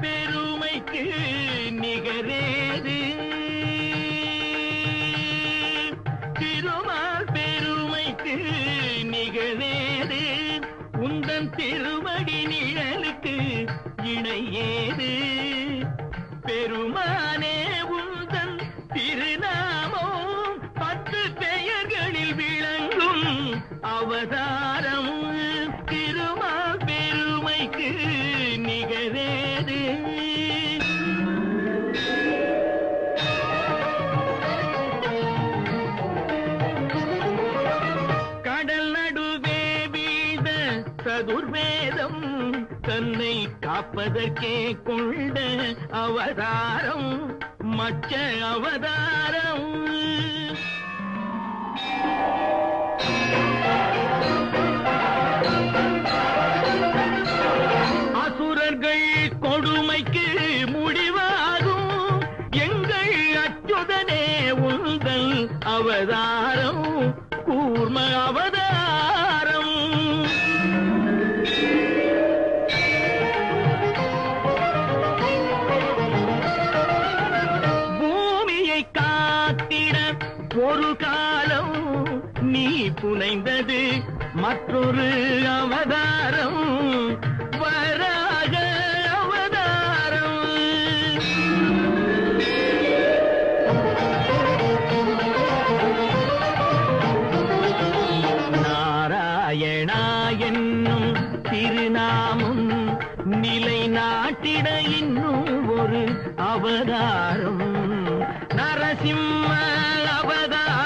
பெருமைக்கு நிகரேது. திருமால் பெருமைக்கு நிகழேது. உந்தன் திருமடி நிழலுக்கு இணையேது. பெருமானே உந்தன் திருநாமோ பத்து பெயர்களில் விளங்கும் அவதாரம். திருமால் பெருமைக்கு சதுர்வேதம் தன்னை காப்பதற்கே கொண்ட அவதாரம் மச்ச அவதாரம். அசுரர்கள் கொடுமைக்கு முடிவாகும். எங்கள் அச்சுதனே உங்கள் அவதாரம். புனைந்தது மற்றொரு அவதாரம். வராக அவதாரம். நாராயணா என்னும் திருநாமம் நிலை நாட்டிட இன்னும் ஒரு அவதாரம். நரசிம்ம அவதாரம்.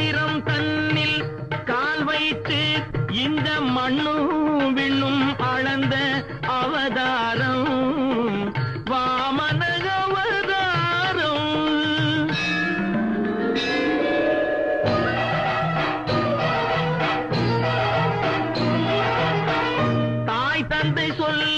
பாத்திரம் தன்னில் கால் வைத்து இந்த மண்ணும் விண்ணும் அளந்த அவதாரம். வாமன அவதாரம் தாய் தந்தை சொல்லே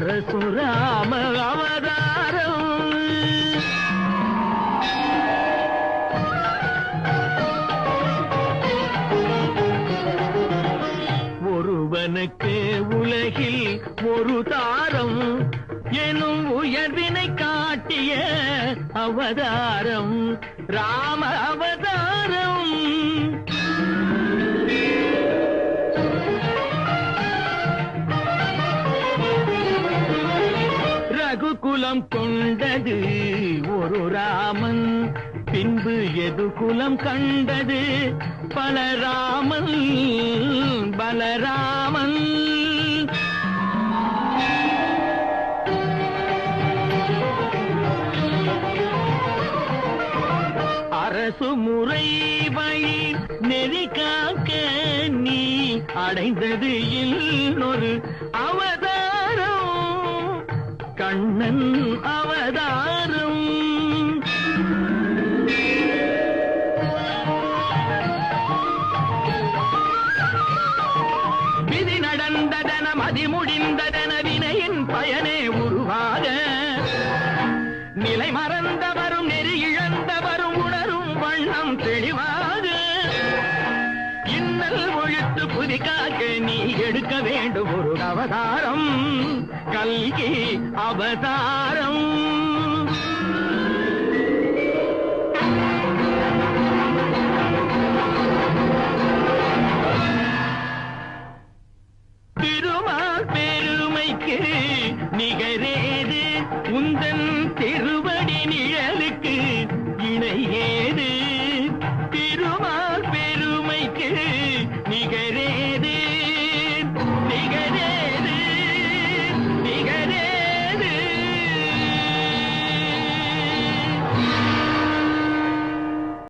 பரசுராம அவதாரம். ஒருவனுக்கு உலகில் ஒரு தாரம் எனும் உயர்வினை காட்டிய அவதாரம். ராம அவதாரம் ரகுகுலம் கொண்டது. ஒரு ராமன் பின்பு எது குலம் கண்டது? பலராமன் பலராமன் அரசு முறை வழி நெறி காக்க நீ அடைந்தது இன்னொரு அவத கண்ணன் அவதாரம். விதி நடந்ததன மதி முடிந்ததன வினையின் பயனே உருவாக. நிலை மறந்தவரும் நெறி இழந்தவரும் உணரும் வண்ணம் தெளிவாக. இன்னல் ஒழித்து புதிக்காக நீ எடுக்க வேண்டும் ஒரு அவதாரம். கல்கி அவதாரம். திருமால் பெருமைக்கு நிகரேது உந்தன் திருவடி நிழலுக்கு இணையே.